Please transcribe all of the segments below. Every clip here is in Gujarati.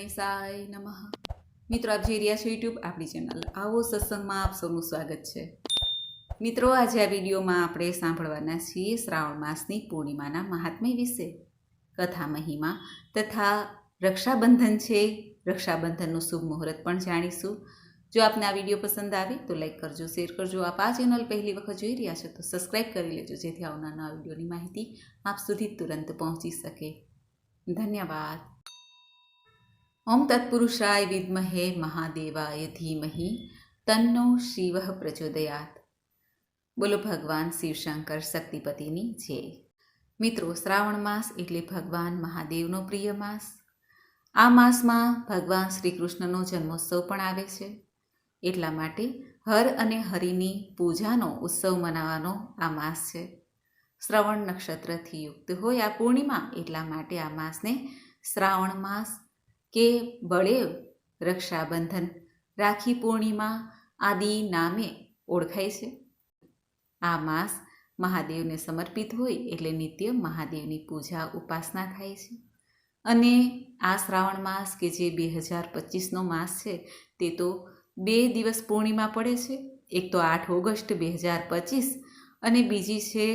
ગણેશાય નમઃ. મિત્રો, આપ જોઈ રહ્યા છો યુટ્યુબ આપણી ચેનલ આવો સત્સંગમાં આપ સૌનું સ્વાગત છે. મિત્રો, આજે આ વિડીયોમાં આપણે સાંભળવાના છીએ શ્રાવણ માસની પૂર્ણિમાના મહાત્મ્ય વિશે. કથા મહિમા તથા રક્ષાબંધન છે. રક્ષાબંધનનું શુભ મુહૂર્ત પણ જાણીશું. જો આપને આ વીડિયો પસંદ આવે તો લાઈક કરજો, શેર કરજો. આપ આ ચેનલ પહેલી વખત જોઈ રહ્યા છો તો સબસ્ક્રાઈબ કરી લેજો, જેથી આવનાર વિડીયોની માહિતી આપ સુધી તુરંત પહોંચી શકે. ધન્યવાદ. ઓમ તત્પુરુષાય વિદ્મહે મહાદેવાય ધીમહિ, તન્નો શિવ પ્રચોદયાત. બોલો ભગવાન શિવશંકર શક્તિપતિની જય. મિત્રો, શ્રાવણ માસ એટલે ભગવાન મહાદેવનો પ્રિય માસ. આ માસમાં ભગવાન શ્રી કૃષ્ણનો જન્મોત્સવ પણ આવે છે. એટલા માટે હર અને હરિની પૂજાનો ઉત્સવ મનાવવાનો આ માસ છે. શ્રવણ નક્ષત્રથી યુક્ત હોય આ પૂર્ણિમા એટલા માટે આ માસને શ્રાવણ માસ કે બળેવ રક્ષાબંધન રાખી પૂર્ણિમા આદિ નામે ઓળખાય છે. આ માસ મહાદેવને સમર્પિત હોય એટલે નિત્ય મહાદેવની પૂજા ઉપાસના થાય છે. અને આ શ્રાવણ માસ કે જે બે હજાર પચીસનો માસ છે તે તો બે દિવસ પૂર્ણિમા પડે છે. એક તો આઠ ઓગસ્ટ બે હજાર પચીસ અને બીજી છે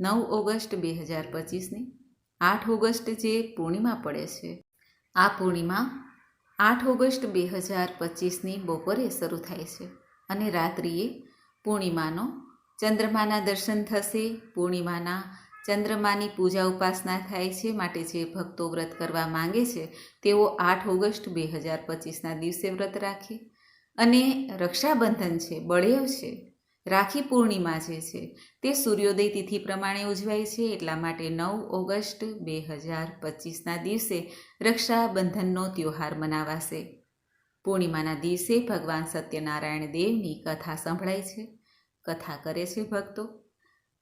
નવ ઓગસ્ટ બે હજાર પચીસની. આઠ ઓગસ્ટ જે પૂર્ણિમા પડે છે આ પૂર્ણિમા આઠ ઓગસ્ટ બે હજાર પચીસની બપોરે શરૂ થાય છે અને રાત્રિએ પૂર્ણિમાનો ચંદ્રમાના દર્શન થશે. પૂર્ણિમાના ચંદ્રમાની પૂજા ઉપાસના થાય છે માટે જે ભક્તો વ્રત કરવા માંગે છે તેઓ આઠ ઓગસ્ટ બે હજાર પચીસના દિવસે વ્રત રાખે. અને રક્ષાબંધન છે, બળેવ છે. રાખી પૂર્ણિમા જે છે તે સૂર્યોદય તિથિ પ્રમાણે ઉજવાય છે. એટલા માટે નવ ઓગસ્ટ બે હજાર પચીસના દિવસે રક્ષાબંધનનો તહેવાર મનાવાશે. પૂર્ણિમાના દિવસે ભગવાન સત્યનારાયણ દેવની કથા સંભળાય છે. કથા કરે છે ભક્તો.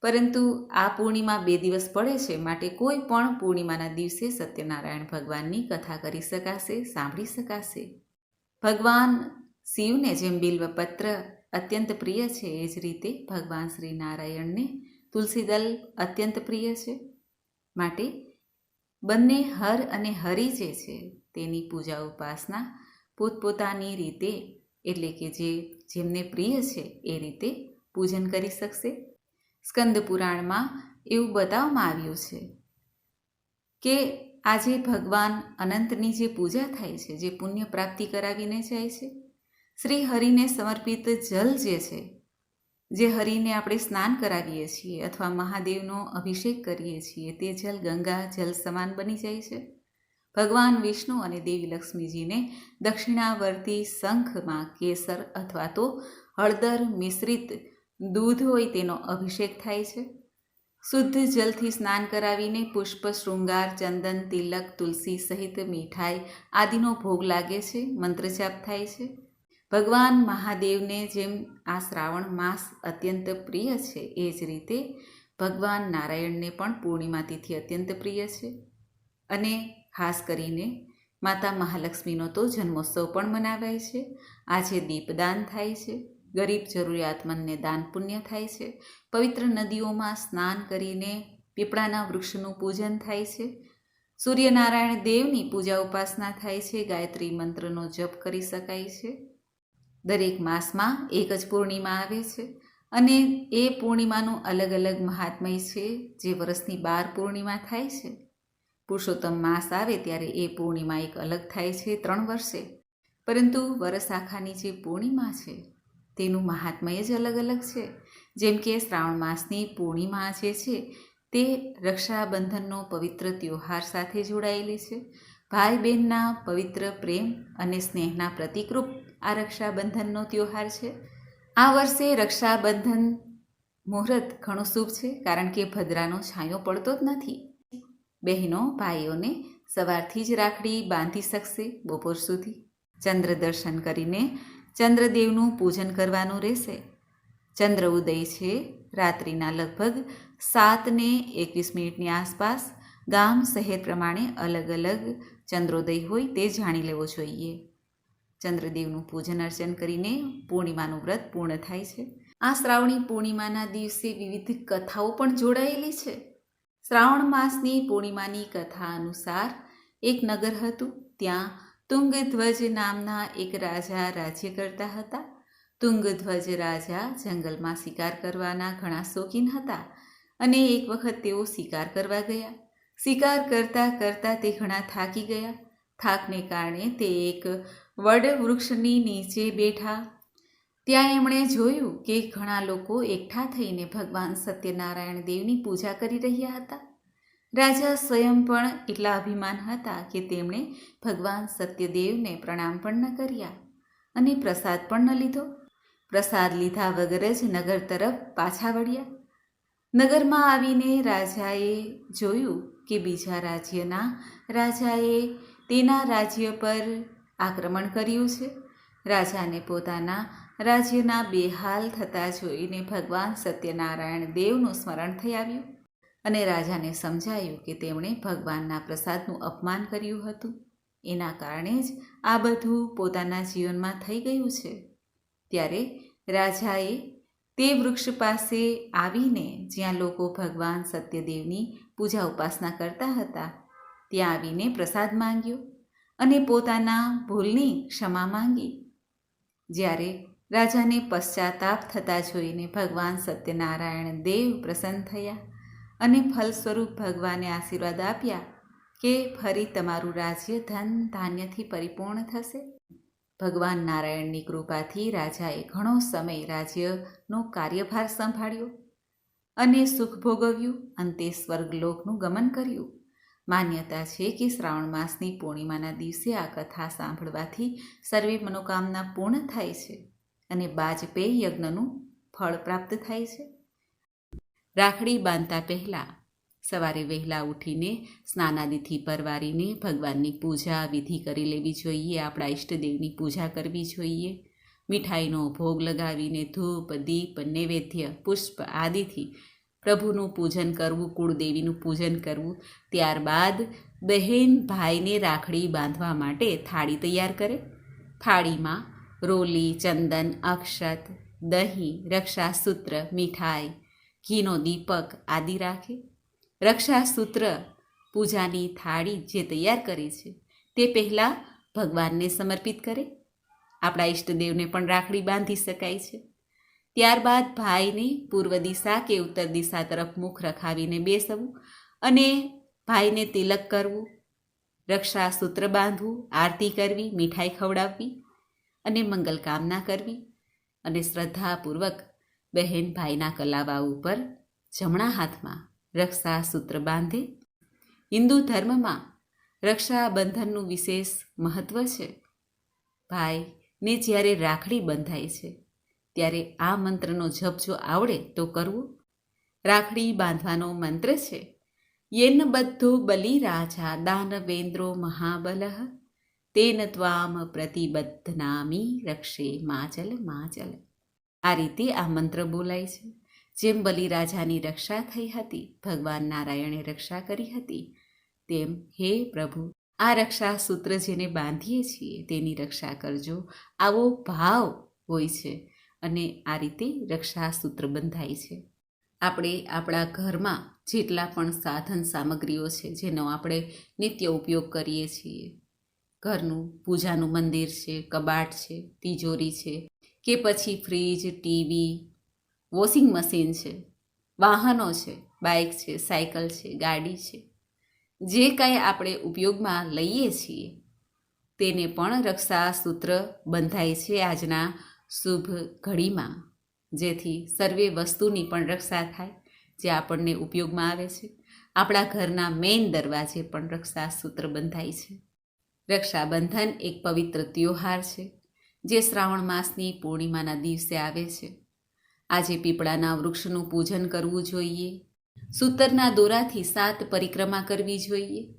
પરંતુ આ પૂર્ણિમા બે દિવસ પડે છે માટે કોઈ પણ પૂર્ણિમાના દિવસે સત્યનારાયણ ભગવાનની કથા કરી શકાશે, સાંભળી શકાશે. ભગવાન શિવને જેમ બિલ્વપત્ર અત્યંત પ્રિય છે એ જ રીતે ભગવાન શ્રી નારાયણને તુલસીદલ અત્યંત પ્રિય છે. માટે બંને હર અને હરિ જે છે તેની પૂજા ઉપાસના પોતપોતાની રીતે એટલે કે જે જેમને પ્રિય છે એ રીતે પૂજન કરી શકશે. સ્કંદ પુરાણમાં એવું બતાવવામાં આવ્યું છે કે આજે ભગવાન અનંતની જે પૂજા થાય છે, જે પુણ્ય પ્રાપ્તિ કરાવીને જાય છે શ્રી હરિને સમર્પિત જલ જે છે, જે હરિને આપણે સ્નાન કરાવીએ છીએ અથવા મહાદેવનો અભિષેક કરીએ છીએ, તે જલ ગંગા જલ સમાન બની જાય છે. ભગવાન વિષ્ણુ અને દેવી લક્ષ્મીજીને દક્ષિણાવર્તી શંખમાં કેસર અથવા તો હળદર મિશ્રિત દૂધ હોય તેનો અભિષેક થાય છે. શુદ્ધ જલથી સ્નાન કરાવીને પુષ્પ, શૃંગાર, ચંદન, તિલક, તુલસી સહિત મીઠાઈ આદિનો ભોગ લાગે છે, મંત્રજાપ થાય છે. ભગવાન મહાદેવને જેમ આ શ્રાવણ માસ અત્યંત પ્રિય છે, એ જ રીતે ભગવાન નારાયણને પણ પૂર્ણિમા તિથિ અત્યંત પ્રિય છે. અને ખાસ કરીને માતા મહાલક્ષ્મીનો તો જન્મોત્સવ પણ મનાવાય છે. આજે દીપદાન થાય છે. ગરીબ જરૂરિયાતમંદને દાન પુણ્ય થાય છે. પવિત્ર નદીઓમાં સ્નાન કરીને પીપળાના વૃક્ષનું પૂજન થાય છે. સૂર્યનારાયણ દેવની પૂજા ઉપાસના થાય છે. ગાયત્રી મંત્રનો જપ કરી શકાય છે. દરેક માસમાં એક જ પૂર્ણિમા આવે છે અને એ પૂર્ણિમાનું અલગ અલગ મહાત્મય છે જે વર્ષની બાર પૂર્ણિમા થાય છે. પુરુષોત્તમ માસ આવે ત્યારે એ પૂર્ણિમા એક અલગ થાય છે ત્રણ વર્ષે. પરંતુ વરસ આખાની જે પૂર્ણિમા છે તેનું મહાત્મય જ અલગ અલગ છે. જેમ કે શ્રાવણ માસની પૂર્ણિમા જે છે તે રક્ષાબંધનનો પવિત્ર તહેવાર સાથે જોડાયેલી છે. ભાઈ બહેનના પવિત્ર પ્રેમ અને સ્નેહના પ્રતિકરૂપ આ રક્ષાબંધનનો ત્યોહાર છે. આ વર્ષે રક્ષાબંધન મુહૂર્ત ઘણું શુભ છે, કારણ કે ભદ્રાનો છાંયો પડતો જ નથી. બહેનો ભાઈઓને સવારથી જ રાખડી બાંધી શકશે બપોર સુધી. ચંદ્ર દર્શન કરીને ચંદ્રદેવનું પૂજન કરવાનું રહેશે. ચંદ્ર ઉદય છે, રાત્રિના લગભગ સાતને એકવીસ મિનિટની આસપાસ ગામ શહેર પ્રમાણે અલગ અલગ ચંદ્રોદય હોય તે જાણી લેવો જોઈએ. ચંદ્રદેવનું પૂજન અર્ચન કરીને પૂર્ણિમાનું વ્રત પૂર્ણ થાય છે. આ શ્રાવણી પૂર્ણિમાના દિવસે વિવિધ કથાઓ પણ જોડાયેલી છે. શ્રાવણ માસની પૂર્ણિમાની કથા અનુસાર એક નગર હતું. ત્યાં તુંગધ્વજ નામના એક રાજા રાજ્ય કરતા હતા. તુંગધ્વજ રાજા જંગલમાં શિકાર કરવાના ઘણા શોખીન હતા અને એક વખત તેઓ શિકાર કરવા ગયા. શિકાર કરતાં કરતાં તે ઘણા થાકી ગયા. થાકને કારણે તે એક વડ વૃક્ષની નીચે બેઠા. ત્યાં એમણે જોયું કે ઘણા લોકો એકઠા થઈને ભગવાન સત્યનારાયણ દેવની પૂજા કરી રહ્યા હતા. રાજા સ્વયં પણ એટલા અભિમાન હતા કે તેમણે ભગવાન સત્યદેવને પ્રણામ પણ ન કર્યા અને પ્રસાદ પણ ન લીધો. પ્રસાદ લીધા વગર જ નગર તરફ પાછા વળ્યા. નગરમાં આવીને રાજાએ જોયું કે બીજા રાજ્યના રાજાએ તેના રાજ્ય પર આક્રમણ કર્યું છે. રાજાને પોતાના રાજ્યના બેહાલ થતા જોઈને ભગવાન સત્યનારાયણ દેવનું સ્મરણ થઈ આવ્યું અને રાજાને સમજાયું કે તેમણે ભગવાનના પ્રસાદનું અપમાન કર્યું હતું. એના કારણે જ આ બધું પોતાના જીવનમાં થઈ ગયું છે. ત્યારે રાજાએ તે વૃક્ષ પાસે આવીને જ્યાં લોકો ભગવાન સત્યદેવની પૂજા ઉપાસના કરતા હતા, ત્યાં આવીને પ્રસાદ માંગ્યો. અને પોતાના ભૂલની ક્ષમા માંગી. જ્યારે રાજાને પશ્ચાતાપ થતા જોઈને ભગવાન સત્યનારાયણ દેવ પ્રસન્ન થયા અને ફલ સ્વરૂપ ભગવાને આશીર્વાદ આપ્યા કે ફરી તમારું રાજ્ય ધન ધાન્યથી પરિપૂર્ણ થશે. ભગવાન નારાયણની કૃપાથી રાજાએ ઘણો સમય રાજ્યનો કાર્યભાર સંભાળ્યો અને સુખ ભોગવ્યું. અંતે સ્વર્ગલોકનું ગમન કર્યું. માન્યતા છે કે શ્રાવણ માસની પૂર્ણિમાના દિવસે આ કથા સાંભળવાથી સર્વે મનોકામના પૂર્ણ થાય છે અને બાજપેય યજ્ઞનું ફળ પ્રાપ્ત થાય છે. રાખડી બાંધતા પહેલાં સવારે વહેલા ઉઠીને સ્નાનાદિથી પરવારીને ભગવાનની પૂજા વિધિ કરી લેવી જોઈએ, આપણા ઈષ્ટદેવની પૂજા કરવી જોઈએ. મીઠાઈનો ભોગ લગાવીને ધૂપ, દીપ, નૈવેદ્ય, પુષ્પ આદિથી પ્રભુનું પૂજન કરવું, કુળદેવીનું પૂજન કરવું, ત્યારબાદ બહેન ભાઈને રાખડી બાંધવા માટે થાળી તૈયાર કરે. થાળીમાં રોલી, ચંદન, અક્ષત, દહીં, રક્ષાસૂત્ર, મીઠાઈ, ઘીનો દીપક આદિ રાખે. રક્ષાસૂત્ર પૂજાની થાળી જે તૈયાર કરે છે, તે પહેલાં ભગવાનને સમર્પિત કરે. આપણા ઈષ્ટદેવને પણ રાખડી બાંધી શકાય છે. ત્યારબાદ ભાઈને પૂર્વ દિશા કે ઉત્તર દિશા તરફ મુખ રખાવીને બેસવું અને ભાઈને તિલક કરવું રક્ષાસૂત્ર બાંધવું, આરતી કરવી, મીઠાઈ ખવડાવવી અને મંગલ કામના કરવી અને શ્રદ્ધાપૂર્વક બહેન ભાઈના કલાવા ઉપર જમણા હાથમાં રક્ષાસૂત્ર બાંધે. હિન્દુ ધર્મમાં રક્ષાબંધનનું વિશેષ મહત્ત્વ છે. ભાઈને જ્યારે રાખડી બંધાય છે ત્યારે આ મંત્રનો જપ જો આવડે તો કરવું? રાખડી બાંધવાનો મંત્ર છે. યેન બધો બલિ રાજા દાનવેન્દ્રો મહાબલ. તેન ત્વામ પ્રતિબદ્ધનામી રક્ષે માચલ માચલ આ રીતે આ મંત્ર બોલાય છે. જેમ બલિરાજાની રક્ષા થઈ હતી, ભગવાન નારાયણે રક્ષા કરી હતી, તેમ હે પ્રભુ, આ રક્ષા સૂત્ર જેને બાંધીએ છીએ તેની રક્ષા કરજો. આવો ભાવ હોય છે. અને આ રીતે રક્ષા સૂત્ર બંધાય છે. આપણે આપણા ઘરમાં જેટલા પણ સાધન સામગ્રીઓ છે, જેનો આપણે નિત્ય ઉપયોગ કરીએ છીએ. ઘરનું પૂજાનું મંદિર છે, કબાટ છે, તિજોરી છે કે પછી ફ્રીજ, ટીવી, વોશિંગ મશીન છે, વાહનો છે, બાઇક છે, સાયકલ છે, ગાડી છે. જે કાંઈ આપણે ઉપયોગમાં લઈએ છીએ, તેને પણ રક્ષા સૂત્ર બંધાય છે આજના શુભ ઘડીમાં, જેથી સર્વે વસ્તુની પણ રક્ષા થાય, જે આપણને ઉપયોગમાં આવે છે. આપણા ઘરના મેઇન દરવાજે પણ રક્ષા સૂત્ર બંધાય છે. રક્ષાબંધન એક પવિત્ર ત્યોહાર છે, જે શ્રાવણ માસની પૂર્ણિમાના દિવસે આવે છે. આજે પીપળાના વૃક્ષનું પૂજન કરવું જોઈએ. સૂતરના દોરાથી સાત પરિક્રમા કરવી જોઈએ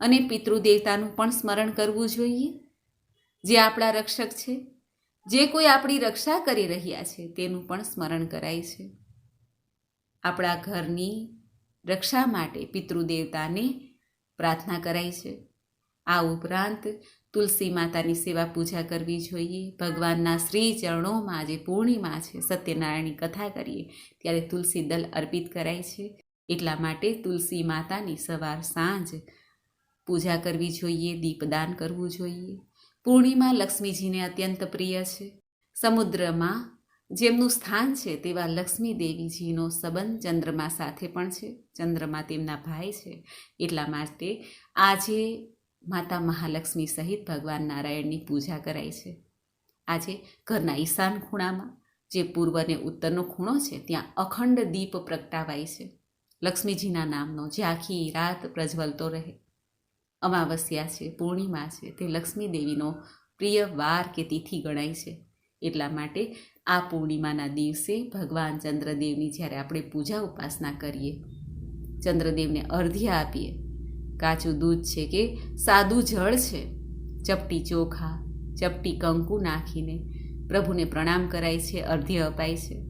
અને પિતૃદેવતાનું પણ સ્મરણ કરવું જોઈએ. જે આપણા રક્ષક છે જે કોઈ આપણી રક્ષા કરી રહ્યા છે, તેનું પણ સ્મરણ કરાય છે. આપણા ઘરની રક્ષા માટે પિતૃદેવતાને પ્રાર્થના કરાય છે. આ ઉપરાંત તુલસી માતાની સેવા પૂજા કરવી જોઈએ. ભગવાનના શ્રી ચરણોમાં જે પૂર્ણિમા છે, સત્યનારાયણની કથા કરીએ ત્યારે તુલસી દલ અર્પિત કરાય છે. એટલા માટે તુલસી માતાની સવાર સાંજ પૂજા કરવી જોઈએ, દીપદાન કરવું જોઈએ. પૂર્ણિમા લક્ષ્મીજીને અત્યંત પ્રિય છે. સમુદ્રમાં જેમનું સ્થાન છે તેવા લક્ષ્મી દેવીજીનો સંબંધ ચંદ્રમા સાથે પણ છે. ચંદ્રમા તેમના ભાઈ છે. એટલા માટે આજે માતા મહાલક્ષ્મી સહિત ભગવાન નારાયણની પૂજા કરાય છે. આજે ઘરના ઈશાન ખૂણામાં, જે પૂર્વ અને ઉત્તરનો ખૂણો છે, ત્યાં અખંડ દીપ પ્રગટાવાય છે. લક્ષ્મીજીના નામનો જે આખી રાત પ્રજ્વલતો રહે. અમાવસ્યા છે, પૂર્ણિમા છે, તે લક્ષ્મી દેવીનો પ્રિય વાર કે તિથિ ગણાય છે. એટલા માટે આ પૂર્ણિમાના દિવસે ભગવાન ચંદ્રદેવની જ્યારે આપણે પૂજા ઉપાસના કરીએ, ચંદ્રદેવને અર્ધ્ય આપીએ. કાચું દૂધ છે કે સાદું જળ છે, ચપટી ચોખા, ચપટી કંકુ નાખીને પ્રભુને પ્રણામ કરાય છે, અર્ધ્ય અપાય છે.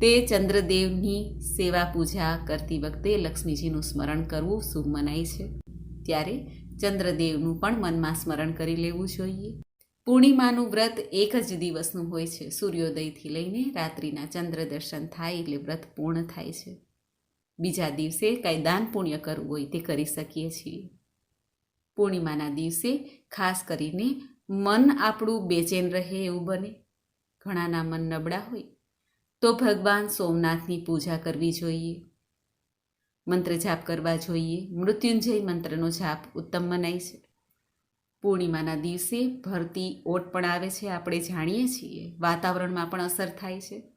તે ચંદ્રદેવની સેવા પૂજા કરતી વખતે લક્ષ્મીજીનું સ્મરણ કરવું શુભ મનાય છે. ત્યારે ચંદ્રદેવનું પણ મનમાં સ્મરણ કરી લેવું જોઈએ. પૂર્ણિમાનું વ્રત એક જ દિવસનું હોય છે. સૂર્યોદયથી લઈને રાત્રિના ચંદ્ર દર્શન થાય એટલે વ્રત પૂર્ણ થાય છે. બીજા દિવસે કાંઈ દાન પુણ્ય કરવું હોય તે કરી શકીએ છીએ. પૂર્ણિમાના દિવસે ખાસ કરીને મન આપણું બેચેન રહે એવું બને. ઘણાના મન નબળા હોય તો ભગવાન સોમનાથની પૂજા કરવી જોઈએ. મંત્ર જાપ કરવા જોઈએ. મૃત્યુંજય મંત્રનો જાપ ઉત્તમ મનાય છે. પૂર્ણિમાના દિવસે ભરતી ઓટ પણ આવે છે, આપણે જાણીએ છીએ. વાતાવરણમાં પણ અસર થાય છે.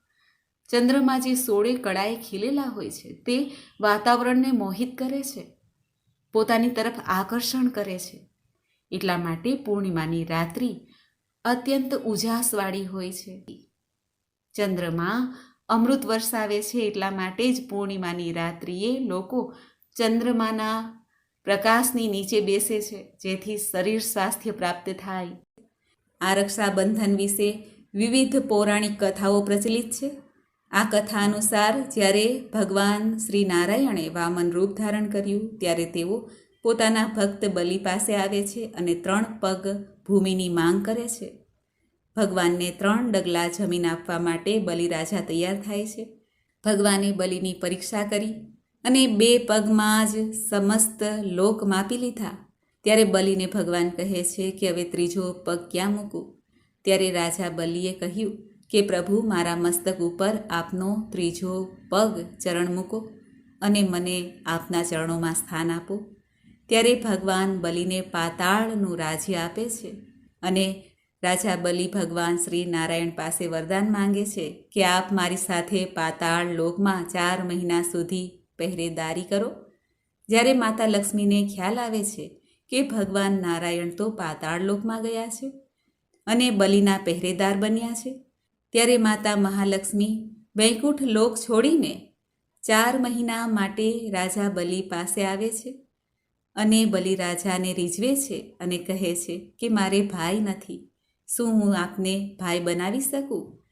ચંદ્રમાં જે સોળે કળાએ ખીલેલા હોય છે, તે વાતાવરણને મોહિત કરે છે. પોતાની તરફ આકર્ષણ કરે છે. એટલા માટે પૂર્ણિમાની રાત્રિ અત્યંત ઉજાસવાળી હોય છે. ચંદ્રમાં અમૃત વરસાવે છે એટલા માટે જ પૂર્ણિમાની રાત્રિએ લોકો ચંદ્રમાના પ્રકાશની નીચે બેસે છે, જેથી શરીર સ્વાસ્થ્ય પ્રાપ્ત થાય. આ રક્ષાબંધન વિશે વિવિધ પૌરાણિક કથાઓ પ્રચલિત છે. આ કથા અનુસાર જ્યારે ભગવાન શ્રી નારાયણે વામન રૂપ ધારણ કર્યું, ત્યારે તેઓ પોતાના ભક્ત બલિ પાસે આવે છે અને ત્રણ પગ ભૂમિની માંગ કરે છે. ભગવાનને ત્રણ ડગલા જમીન આપવા માટે બલિરાજા તૈયાર થાય છે. ભગવાને બલિની પરીક્ષા કરી અને બે પગમાં જ સમસ્ત લોક માપી લીધા. ત્યારે બલિને ભગવાન કહે છે કે, હવે ત્રીજો પગ ક્યાં મૂકું? ત્યારે રાજા બલિએ કહ્યું કે, પ્રભુ, મારા મસ્તક ઉપર આપનો ત્રીજો પગ ચરણ મૂકો અને મને આપના ચરણોમાં સ્થાન આપો. ત્યારે ભગવાન બલિને પાતાળનું રાજ્ય આપે છે અને રાજા બલિ ભગવાન શ્રી નારાયણ પાસે વરદાન માંગે છે કે આપ મારી સાથે પાતાળ લોકમાં ચાર મહિના સુધી પહેરેદારી કરો. જ્યારે માતા લક્ષ્મીને ખ્યાલ આવે છે કે ભગવાન નારાયણ તો પાતાળ લોકમાં ગયા છે અને બલિના પહેરેદાર બન્યા છે, ત્યારે માતા મહાલક્ષ્મી વૈકુંઠ લોક છોડીને ચાર મહિના માટે રાજા બલિ પાસે આવે છે અને બલિરાજાને રીઝવે છે અને કહે છે કે મારે ભાઈ નથી. શું હું આપને ભાઈ બનાવી શકું?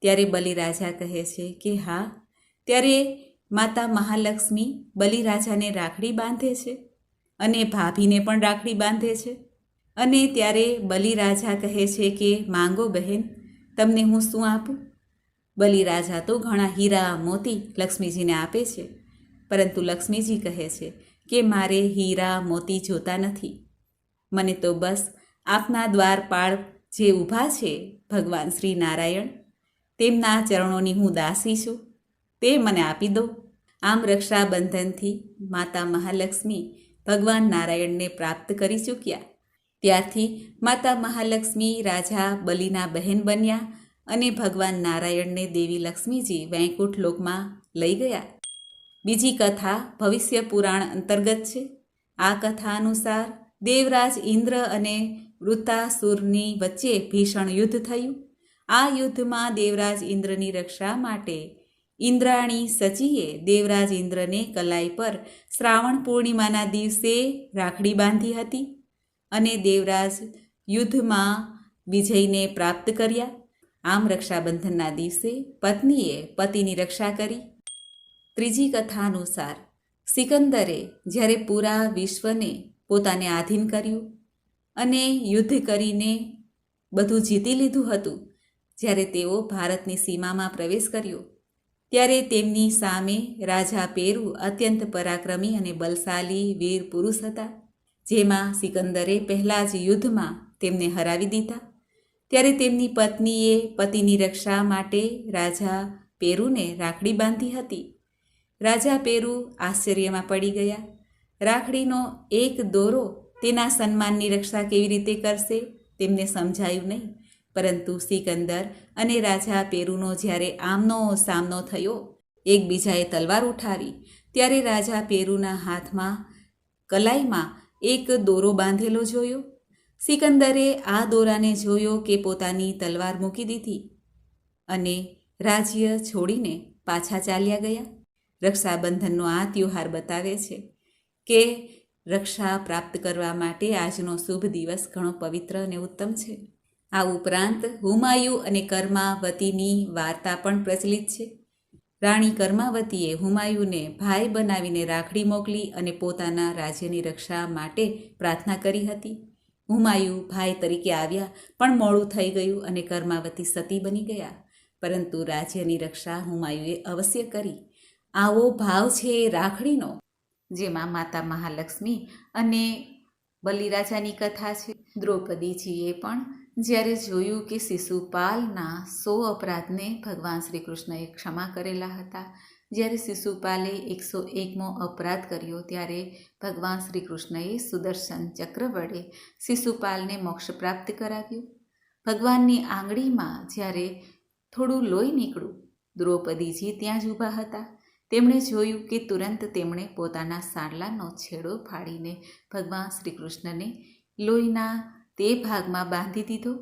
ત્યારે બલિરાજા કહે છે કે, હા. ત્યારે માતા મહાલક્ષ્મી બલિરાજાને રાખડી બાંધે છે અને ભાભીને પણ રાખડી બાંધે છે. અને ત્યારે બલિરાજા કહે છે કે, માંગો બહેન, તમને હું શું આપું? બલિરાજા તો ઘણા હીરા મોતી લક્ષ્મીજીને આપે છે. પરંતુ લક્ષ્મીજી કહે છે કે, મારે હીરા મોતી જોતા નથી. મને તો બસ આપના દ્વારપાળ જે ઊભા છે ભગવાન શ્રી નારાયણ, તેમના ચરણોની હું દાસી છું, તે મને આપી દો. આમ રક્ષાબંધનથી માતા મહાલક્ષ્મી ભગવાન નારાયણને પ્રાપ્ત કરી ચૂક્યા. ત્યારથી માતા મહાલક્ષ્મી રાજા બલિના બહેન બન્યા અને ભગવાન નારાયણને દેવી લક્ષ્મીજી વૈકુંઠ લોકમાં લઈ ગયા. બીજી કથા ભવિષ્ય પુરાણ અંતર્ગત છે. આ કથા અનુસાર દેવરાજ ઇન્દ્ર અને વૃત્તાસુરની વચ્ચે ભીષણ યુદ્ધ થયું. આ યુદ્ધમાં દેવરાજ ઇન્દ્રની રક્ષા માટે ઇન્દ્રાણી સચીએ દેવરાજ ઇન્દ્રને કલાઈ પર શ્રાવણ પૂર્ણિમાના દિવસે રાખડી બાંધી હતી અને દેવરાજ યુદ્ધમાં વિજયને પ્રાપ્ત કર્યા. આમ રક્ષાબંધનના દિવસે પત્નીએ પતિની રક્ષા કરી. ત્રીજી કથા અનુસાર સિકંદરે જ્યારે પૂરા વિશ્વને પોતાને આધીન કર્યું અને યુદ્ધ કરીને બધું જીતી લીધું હતું. જ્યારે તેઓ ભારતની સીમામાં પ્રવેશ કર્યો, ત્યારે તેમની સામે રાજા પેરુ અત્યંત પરાક્રમી અને બલશાલી વીર પુરુષ હતા, જેમાં સિકંદરે પહેલાં જ યુદ્ધમાં તેમને હરાવી દીધા. ત્યારે તેમની પત્નીએ પતિની રક્ષા માટે રાજા પેરુને રાખડી બાંધી હતી. રાજા પેરુ આશ્ચર્યમાં પડી ગયા. રાખડીનો એક દોરો તેના સન્માનની રક્ષા કેવી રીતે કરશે, તેમને સમજાયું નહીં. પરંતુ સિકંદર અને રાજા પેરુનો જ્યારે આમનો સામનો થયો, એકબીજાએ તલવાર ઉઠાવી, ત્યારે રાજા પેરુના હાથમાં કલાઈમાં એક દોરો બાંધેલો જોયો. સિકંદરે આ દોરાને જોયો કે પોતાની તલવાર મૂકી દીધી અને રાજ્ય છોડીને પાછા ચાલ્યા ગયા. રક્ષાબંધનનો આ ત્યોહાર બતાવે છે કે રક્ષા પ્રાપ્ત કરવા માટે આજનો શુભ દિવસ ઘણો પવિત્ર અને ઉત્તમ છે. આ ઉપરાંત હુમાયુ અને કર્માવતીની વાર્તા પણ પ્રચલિત છે. રાણી કર્માવતીએ હુમાયુને ભાઈ બનાવીને રાખડી મોકલી અને પોતાના રાજ્યની રક્ષા માટે પ્રાર્થના કરી હતી. હુમાયુ ભાઈ તરીકે આવ્યા, પણ મોડું થઈ ગયું અને કર્માવતી સતી બની ગયા. પરંતુ રાજ્યની રક્ષા હુમાયુએ અવશ્ય કરી. આવો ભાવ છે રાખડીનો. જેમાં માતા મહાલક્ષ્મી અને બલિરાજાની કથા છે. દ્રૌપદીજીએ પણ જ્યારે જોયું કે શિશુપાલના સો અપરાધને ભગવાન શ્રી કૃષ્ણએ ક્ષમા કરેલા હતા, જ્યારે શિશુપાલે એકસો એકમો અપરાધ કર્યો, ત્યારે ભગવાન શ્રી કૃષ્ણએ સુદર્શન ચક્ર વડે શિશુપાલને મોક્ષ પ્રાપ્ત કરાવ્યું. ભગવાનની આંગળીમાં જ્યારે થોડું લોહી નીકળ્યું, દ્રૌપદીજી ત્યાં જ ઊભા હતા. તેમણે જોયું કે તુરંત તેમણે પોતાના સાંડલાનો છેડો ફાડીને ભગવાન શ્રી કૃષ્ણને લોહીના તે ભાગમાં બાંધી દીધો.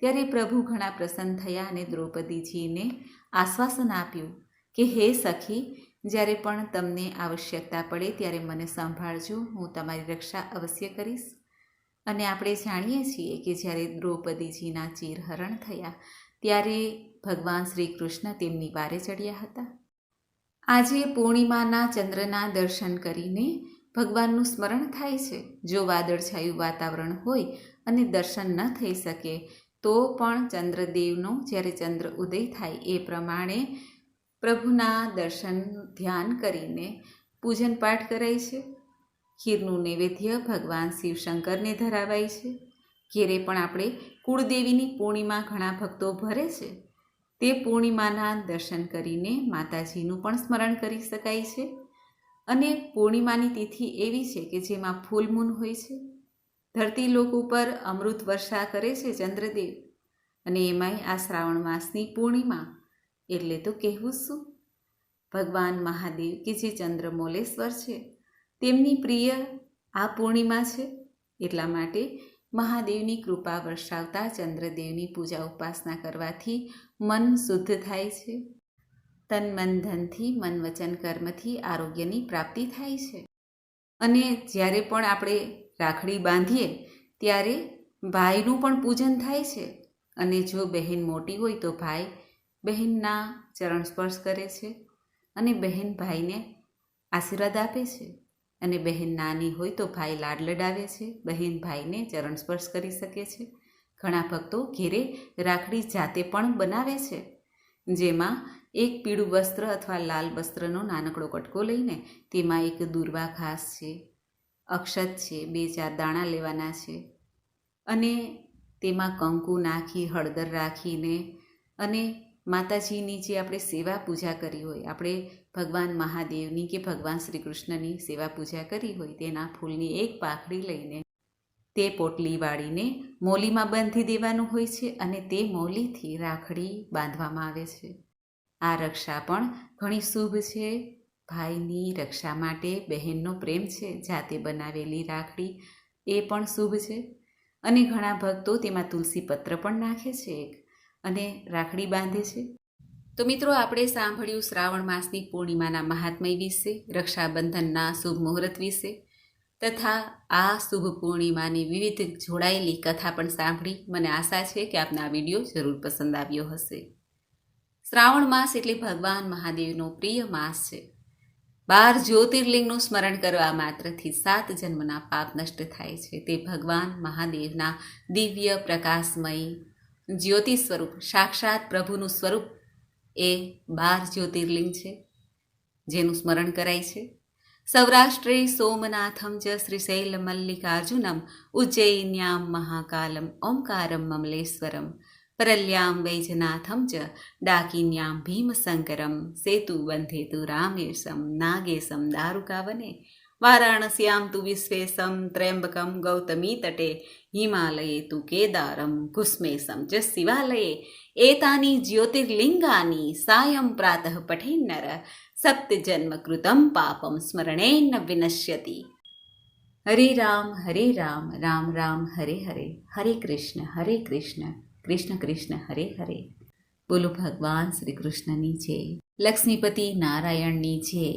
ત્યારે પ્રભુ ઘણા પ્રસન્ન થયા અને દ્રૌપદીજીને આશ્વાસન આપ્યું કે, હે સખી, જ્યારે પણ તમને આવશ્યકતા પડે ત્યારે મને સંભાળજો, હું તમારી રક્ષા અવશ્ય કરીશ. અને આપણે જાણીએ છીએ કે જ્યારે દ્રૌપદીજીના ચીરહરણ થયા, ત્યારે ભગવાન શ્રી કૃષ્ણ તેમની વારે ચડ્યા હતા. આજે પૂર્ણિમાના ચંદ્રના દર્શન કરીને ભગવાનનું સ્મરણ થાય છે. જો વાદળછાયું વાતાવરણ હોય અને દર્શન ન થઈ શકે, તો પણ ચંદ્રદેવનો, જ્યારે ચંદ્ર ઉદય થાય એ પ્રમાણે પ્રભુના દર્શન ધ્યાન કરીને પૂજન પાઠ કરાય છે. ખીરનું નૈવેદ્ય ભગવાન શિવશંકરને ધરાવાય છે. ઘેરે પણ આપણે કુળદેવીની પૂર્ણિમા ઘણા ભક્તો ભરે છે. તે પૂર્ણિમાના દર્શન કરીને માતાજીનું પણ સ્મરણ કરી શકાય છે. અને પૂર્ણિમાની તિથિ એવી છે કે જેમાં ફૂલ મૂન હોય છે. ધરતી લોક ઉપર અમૃત વર્ષા કરે છે ચંદ્રદેવ. અને એમાંય આ શ્રાવણ માસની પૂર્ણિમા. એટલે તો કહેવું શું? ભગવાન મહાદેવ કે જે ચંદ્રમોલેશ્વર છે, તેમની પ્રિય આ પૂર્ણિમા છે. એટલા માટે મહાદેવની કૃપા વર્ષાવતા ચંદ્રદેવની પૂજા ઉપાસના કરવાથી મન શુદ્ધ થાય છે. તન મન ધનથી, મન વચન કર્મથી આરોગ્યની પ્રાપ્તિ થાય છે. અને જ્યારે પણ આપણે રાખડી બાંધીએ, ત્યારે ભાઈનું પણ પૂજન થાય છે. અને જો બહેન મોટી હોય તો ભાઈ બહેનના ચરણ સ્પર્શ કરે છે અને બહેન ભાઈને આશીર્વાદ આપે છે. અને બહેન નાની હોય તો ભાઈ લાડ લડાવે છે. બહેન ભાઈને ચરણ સ્પર્શ કરી શકે છે. ઘણા ભક્તો ઘેરે રાખડી જાતે પણ બનાવે છે. જેમાં એક પીળું વસ્ત્ર અથવા લાલ વસ્ત્રનો નાનકડો કટકો લઈને તેમાં એક દુર્વા ઘાસ છે, અક્ષત છે, બે ચાર દાણા લેવાના છે અને તેમાં કંકુ નાખી, હળદર રાખીને અને માતાજીની જે આપણે સેવા પૂજા કરી હોય, આપણે ભગવાન મહાદેવની કે ભગવાન શ્રી કૃષ્ણની સેવા પૂજા કરી હોય, તેના ફૂલની એક પાખડી લઈને તે પોટલી વાળીને મોલીમાં બાંધી દેવાનું હોય છે અને તે મોલીથી રાખડી બાંધવામાં આવે છે. આ રક્ષા પણ ઘણી શુભ છે. ભાઈની રક્ષા માટે બહેનનો પ્રેમ છે, જાતે બનાવેલી રાખડી એ પણ શુભ છે. અને ઘણા ભક્તો તેમાં તુલસી પત્ર પણ નાખે છે એક. અને રાખડી બાંધે છે. તો મિત્રો, આપણે સાંભળ્યું શ્રાવણ માસની પૂર્ણિમાના મહાત્મય વિશે, રક્ષાબંધનના શુભ મુહૂર્ત વિશે, તથા આ શુભ પૂર્ણિમાની વિવિધ જોડાયેલી કથા પણ સાંભળી. મને આશા છે કે આપને વીડિયો જરૂર પસંદ આવ્યો હશે. શ્રાવણ માસ એટલે ભગવાન મહાદેવનો પ્રિય માસ છે. બાર જ્યોતિર્લિંગનું સ્મરણ કરવા માત્રથી સાત જન્મના પાપ નષ્ટ થાય છે. તે ભગવાન મહાદેવના દિવ્ય પ્રકાશમય જ્યોતિ સ્વરૂપ, સાક્ષાત પ્રભુનું સ્વરૂપ એ બાર જ્યોતિર્લિંગ છે, જેનું સ્મરણ કરાય છે. સૌરાષ્ટ્રે સોમનાથમ ચ શ્રીશૈલમલ્લિકાર્જુનમ ઉજ્જૈન્યામ મહાકાલમ, ઓમકારમ મમલેશ્વરમ, પરલ્યામ વૈજનાથમ ચ ડાકિન્યામ ભીમશંકરમ સેતુ બંધેતુ રામેશમ, નાગેશમ, દારુકાવને વારાણસ્યામ તુ વિશ્વેશમ ત્ર્યંબકમ ગૌતમી તટે હિમાલયે તુ કેદારમ કુસ્મેશમ ચ શિવાલયે એતાની જ્યોતિર્લિંગાની સાયં પ્રાતઃ પઠેન્નર સપ્તજન્મકૃતમ પાપમ સ્મરણેન વિનશ્યતિ હરે રામ હરે રામ રામ રામ હરે હરે હરે કૃષ્ણ હરે કૃષ્ણ કૃષ્ણ કૃષ્ણ હરે હરે બોલો ભગવાન શ્રી કૃષ્ણની છે લક્ષ્મીપતિ નારાયણની જય